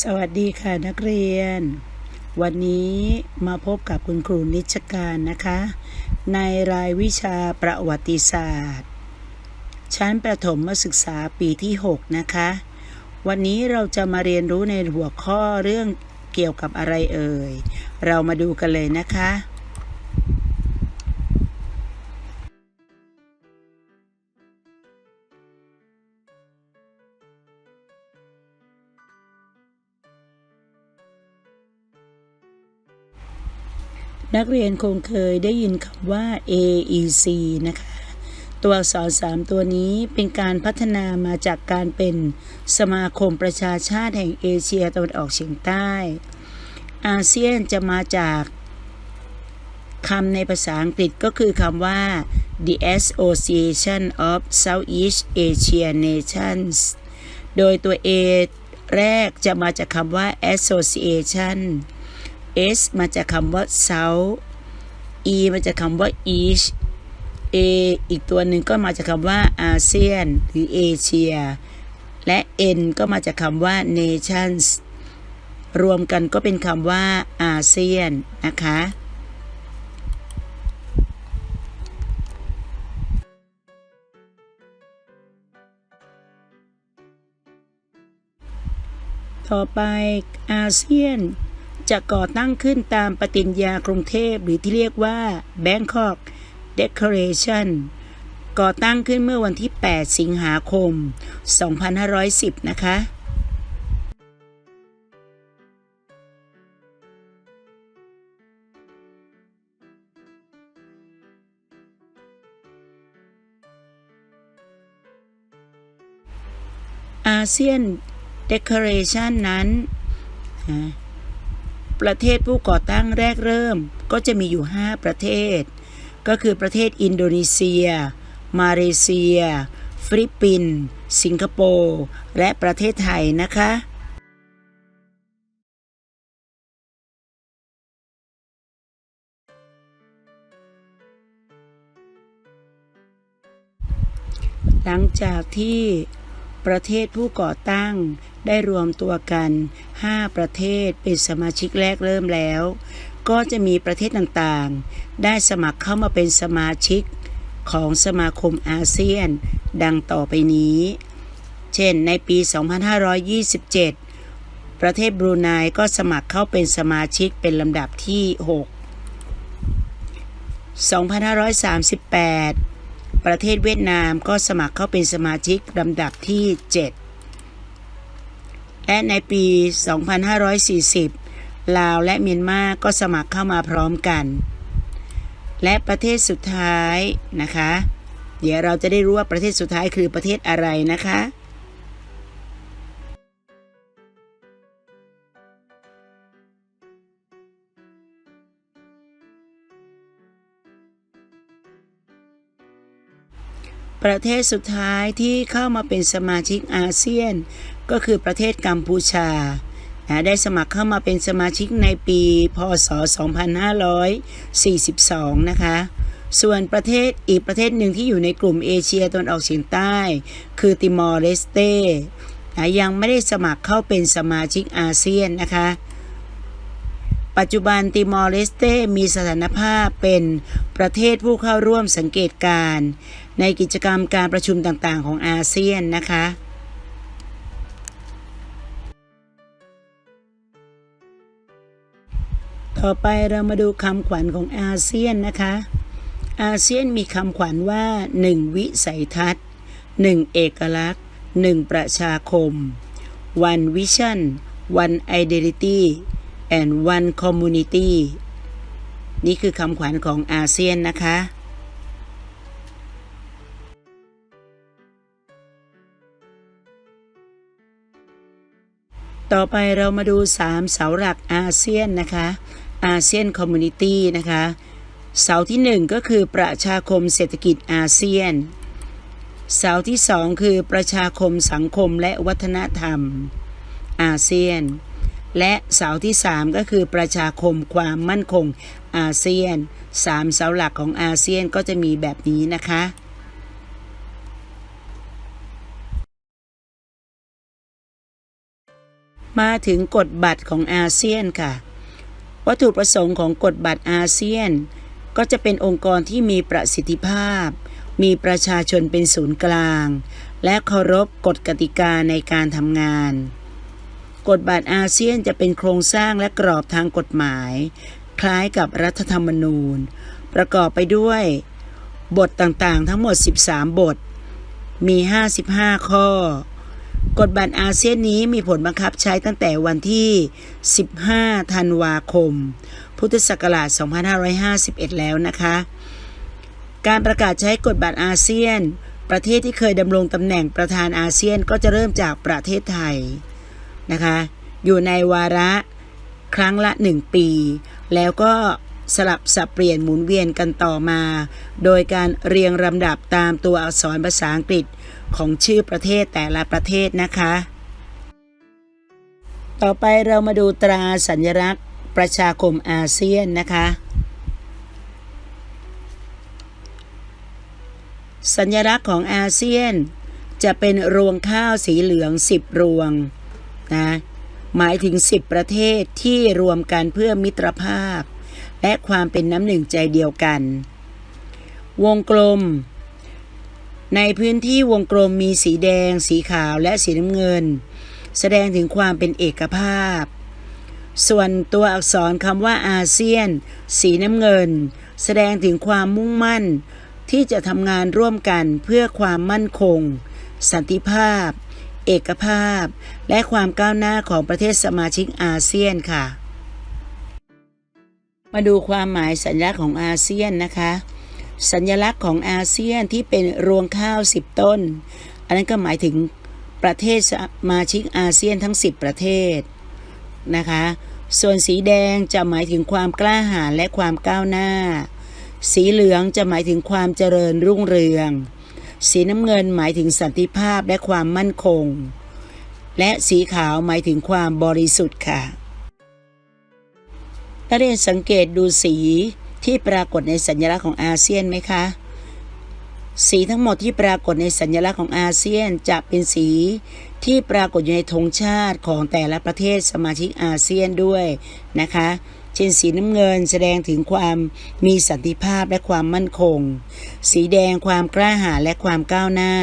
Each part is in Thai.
สวัสดีค่ะนักเรียน วันนี้มาพบกับคุณครูนิชการนะคะ ในรายวิชาประวัติศาสตร์ ชั้นประถมศึกษาปีที่ 6 นะคะ วันนี้เราจะมาเรียนรู้ในหัวข้อเรื่องเกี่ยวกับอะไรเอ่ย เรามาดูกันเลยนะคะ นักเรียนคงเคยได้ยินคำว่า AEC นะคะ ตัวอักษรสามตัวนี้เป็นการพัฒนามาจากการเป็นสมาคมประชาชาติแห่งเอเชียตะวันออกเฉียงใต้ อาเซียนจะมาจากคำในภาษาอังกฤษก็คือคำว่า the Association of Southeast Asia Nations โดยตัว A แรกจะมาจากคำว่า Association S มาจากคำว่า South E มาจากคำว่า East A อีกตัวหนึ่งก็มาจากคำว่าอาเซียนหรือเอเชีย และ N ก็มาจากคำว่า Nations รวมกันก็เป็นคำว่าอาเซียนนะคะต่อไปอาเซียน จะก่อตั้งขึ้นตามปฏิญญากรุงเทพหรือที่เรียกว่า Bangkok Declaration ก่อตั้งขึ้นเมื่อวันที่ 8 สิงหาคม 2510 นะคะอาเซียน Declaration นั้นนะ ประเทศผู้ก่อตั้งแรกเริ่มก็จะมีอยู่ 5 ประเทศ ก็คือประเทศอินโดนีเซีย มาเลเซีย ฟิลิปปินส์สิงคโปร์และประเทศไทยนะคะหลังจากที่ประเทศผู้ก่อตั้ง ได้รวมตัวกัน 5 ประเทศเป็นสมาชิกแรกเริ่มแล้ว ก็จะมีประเทศต่างๆ ได้สมัครเข้ามาเป็นสมาชิกของสมาคมอาเซียน ดังต่อไปนี้ เช่นในปี 2527 ประเทศบรูไนก็สมัครเข้าเป็นสมาชิกเป็นลำดับที่ 6 2538 ประเทศเวียดนามก็สมัครเข้าเป็นสมาชิกลำดับที่ 7 และในปี 2540 ลาวและเมียนมาก็สมัครเข้ามาพร้อมกัน และประเทศสุดท้ายนะคะ เดี๋ยวเราจะได้รู้ว่าประเทศสุดท้ายคือประเทศอะไรนะคะประเทศสุดท้ายที่เข้ามาเป็นสมาชิกอาเซียน ก็คือประเทศกัมพูชาได้สมัครเข้ามาเป็นสมาชิกในปี พศ 2542 นะคะ ส่วนประเทศอีกประเทศหนึ่งที่อยู่ในกลุ่มเอเชียตะวันออกเฉียงใต้ คือติมอร์เลสเตนะยังไม่ได้สมัครเข้าเป็นสมาชิกอาเซียนนะคะ ปัจจุบันติมอร์เลสเตมีสถานภาพเป็นประเทศผู้เข้าร่วมสังเกตการณ์ในกิจกรรมการประชุมต่างๆ ของอาเซียนนะคะ ต่อไปเรามาดูคำขวัญของอาเซียนนะคะ อาเซียนมีคำขวัญว่า 1 วิสัยทัศน์ 1 เอกลักษณ์ 1 ประชาคม one vision one identity and one community นี่คือคำขวัญของอาเซียนนะคะต่อไปเรามาดู 3 เสาหลักอาเซียนนะคะ อาเซียนคอมมูนิตี้นะคะเสาที่ 1 ก็คือประชาคมเศรษฐกิจอาเซียน เสาที่ 2 คือประชาคมสังคมและวัฒนธรรมอาเซียน และเสาที่ 3 ก็คือประชาคมความมั่นคงอาเซียน 3 เสาหลักของอาเซียนก็จะมีแบบนี้นะคะมาถึงกฎบัตรของอาเซียนค่ะ วัตถุประสงค์ของกฎบัตรอาเซียน ก็จะเป็นองค์กรที่มีประสิทธิภาพ มีประชาชนเป็นศูนย์กลาง และเคารพกฎกติกาในการทำงานกฎบัตรอาเซียนจะเป็นโครงสร้างและกรอบทางกฎหมาย คล้ายกับรัฐธรรมนูญ ประกอบไปด้วย บทต่างๆ ทั้งหมด 13 บท มี 55 ข้อ กฎบัตรอาเซียนนี้มีผลบังคับใช้ตั้งแต่วันที่ 15 ธันวาคม พุทธศักราช 2551 แล้วนะคะ การประกาศใช้กฎบัตรอาเซียน ประเทศที่เคยดำรงตำแหน่งประธานอาเซียนก็จะเริ่มจากประเทศไทยนะคะ อยู่ในวาระครั้งละ 1 ปี แล้วก็สลับสับเปลี่ยนหมุนเวียนกันต่อมา โดยการเรียงลำดับตามตัวอักษรภาษาอังกฤษ ของชื่อประเทศแต่ละประเทศนะคะ ต่อไปเรามาดูตราสัญลักษณ์ประชาคมอาเซียนนะคะ สัญลักษณ์ของอาเซียน จะเป็นรวงข้าวสีเหลือง 10 รวงนะหมายถึง 10 ประเทศที่รวมกันเพื่อมิตรภาพ และความเป็นน้ำหนึ่งใจเดียวกัน วงกลม ในพื้นที่วงกลมมีสีแดง สีขาวและสีน้ำเงิน แสดงถึงความเป็นเอกภาพ ส่วนตัวอักษรคำว่าอาเซียน สีน้ำเงิน แสดงถึงความมุ่งมั่น ที่จะทำงานร่วมกันเพื่อความมั่นคง สันติภาพ เอกภาพ และความก้าวหน้าของประเทศสมาชิกอาเซียนค่ะ มาดูความหมายสัญลักษณ์ของอาเซียนนะคะ สัญลักษณ์ของอาเซียนที่เป็นรวงข้าว 10 ต้น อันนั้นก็หมายถึงประเทศสมาชิกอาเซียนทั้ง 10 ประเทศนะคะ ส่วนสีแดงจะหมายถึงความกล้าหาญและความก้าวหน้า สีเหลืองจะหมายถึงความเจริญรุ่งเรือง สีน้ำเงินหมายถึงสันติภาพและความมั่นคง และสีขาวหมายถึงความบริสุทธิ์ค่ะนักเรียนสังเกตดูสี ที่ปรากฏในสัญลักษณ์ของอาเซียนไหมคะ สีทั้งหมดที่ปรากฏในสัญลักษณ์ของอาเซียนจะเป็นสีที่ปรากฏอยู่ในธงชาติของแต่ละประเทศสมาชิกอาเซียนด้วยนะคะเช่นสีน้ำเงินแสดงถึงความมีสันติภาพและความมั่นคง สีแดงความกล้าหาญและความก้าวหน้า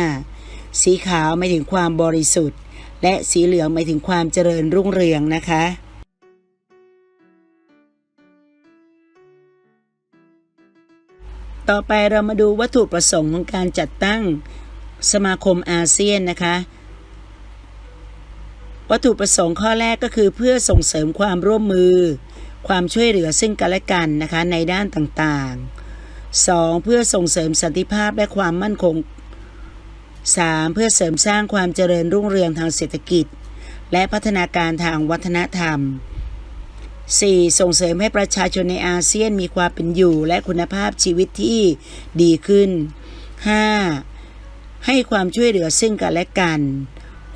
สีขาวหมายถึงความบริสุทธิ์ และสีเหลืองหมายถึงความเจริญรุ่งเรืองนะคะ ต่อไปเรามาดูวัตถุประสงค์ของการจัดตั้งสมาคมอาเซียนนะคะ วัตถุประสงค์ข้อแรกก็คือเพื่อส่งเสริมความร่วมมือ ความช่วยเหลือซึ่งกันและกันนะคะในด้านต่างๆ 2. เพื่อส่งเสริมสันติภาพและความมั่นคง 3. เพื่อเสริมสร้างความเจริญรุ่งเรืองทางเศรษฐกิจ และพัฒนาการทางวัฒนธรรม 4. ส่งเสริมให้ประชาชนในอาเซียนมีความเป็นอยู่ และคุณภาพชีวิตที่ดีขึ้น 5. ให้ความช่วยเหลือซึ่งกันและกัน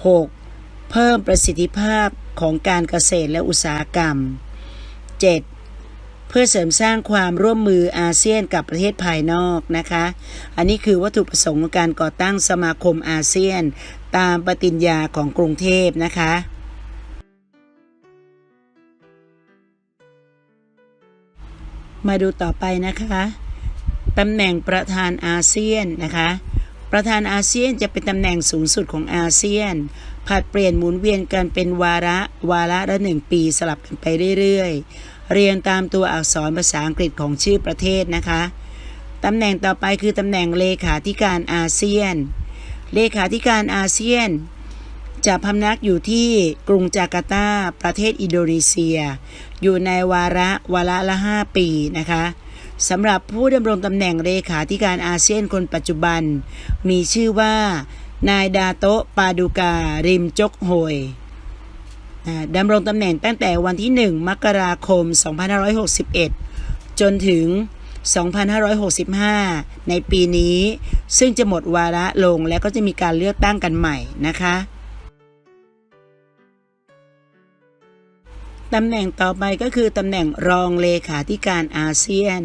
6. เพิ่มประสิทธิภาพของการเกษตรและอุตสาหกรรม 7. เพื่อเสริมสร้างความร่วมมืออาเซียนกับประเทศภายนอกนะคะ อันนี้คือวัตถุประสงค์ของการก่อตั้งสมาคมอาเซียน ตามปฏิญญาของกรุงเทพนะคะ มาดูต่อไปนะคะตำแหน่งประธานอาเซียนนะคะ ประธานอาเซียนจะเป็นตำแหน่งสูงสุดของอาเซียนผัดเปลี่ยนหมุนเวียนกันเป็นวาระวาระละหนึ่งปีสลับกันไปเรื่อยๆ เรียงตามตัวอักษรภาษาอังกฤษของชื่อประเทศนะคะตำแหน่งต่อไปคือตำแหน่งเลขาธิการอาเซียน เลขาธิการอาเซียน จะพำนักอยู่ที่กรุงจาการ์ตาประเทศอินโดนีเซีย อยู่ในวาระวาระละ 5 ปีนะคะสำหรับผู้ดำรงตำแหน่งเลขาธิการอาเซียนคนปัจจุบัน มีชื่อว่า นายดาโตะปาดูการิมจกโฮยดำรงตำแหน่งตั้งแต่วันที่ 1 มกราคม 2561 จนถึง 2565 ในปีนี้ ซึ่งจะหมดวาระลงและก็จะมีการเลือกตั้งกันใหม่นะคะ ตำแหน่งต่อไปก็คือตำแหน่งรองเลขาธิการอาเซียน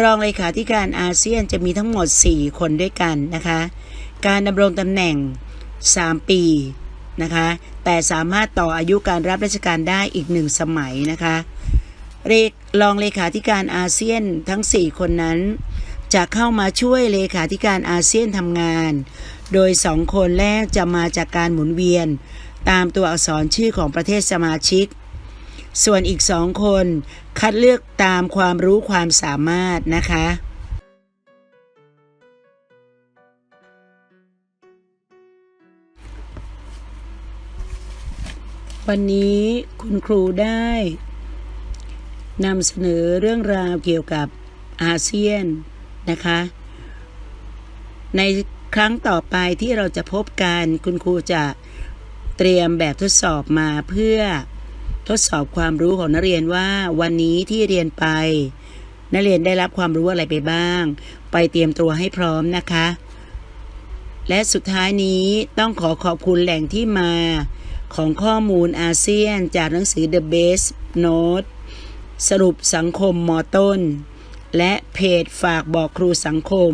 รองเลขาธิการอาเซียนจะมีทั้งหมด 4 คนด้วยกันนะคะ การดำรงตำแหน่ง 3 ปีนะคะแต่สามารถต่ออายุการรับราชการได้อีกหนึ่งสมัยนะคะเลขรองเลขาธิการอาเซียนทั้ง 4 คนนั้น จะเข้ามาช่วยเลขาธิการอาเซียนทำงาน โดยสองคนแรกจะมาจากการหมุนเวียน ตามตัวอักษรชื่อของประเทศสมาชิก ส่วนอีกสองคน คัดเลือกตามความรู้ความสามารถนะคะ วันนี้คุณครูได้นำเสนอเรื่องราวเกี่ยวกับอาเซียนนะคะ ในครั้งต่อไปที่เราจะพบกันคุณครูจะเตรียมแบบทดสอบมาเพื่อ ทดสอบความรู้ของนักเรียนว่าวันนี้ที่เรียนไป นักเรียนได้รับความรู้อะไรไปบ้าง ไปเตรียมตัวให้พร้อมนะคะ และสุดท้ายนี้ต้องขอขอบคุณแหล่งที่มาของข้อมูลอาเซียนจากหนังสือ The Best Note สรุปสังคมมอต้น และเพจฝากบอกครูสังคม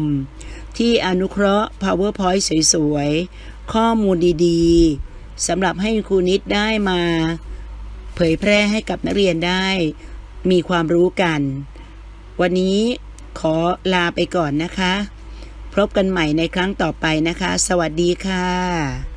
ที่อนุเคราะห์ PowerPoint สวยๆ ข้อมูลดีๆสำหรับให้ครูนิดได้มา เผยแพร่ให้กับนักเรียนได้ มีความรู้กัน วันนี้ขอลาไปก่อนนะคะ พบกันใหม่ในครั้งต่อไปนะคะ สวัสดีค่ะ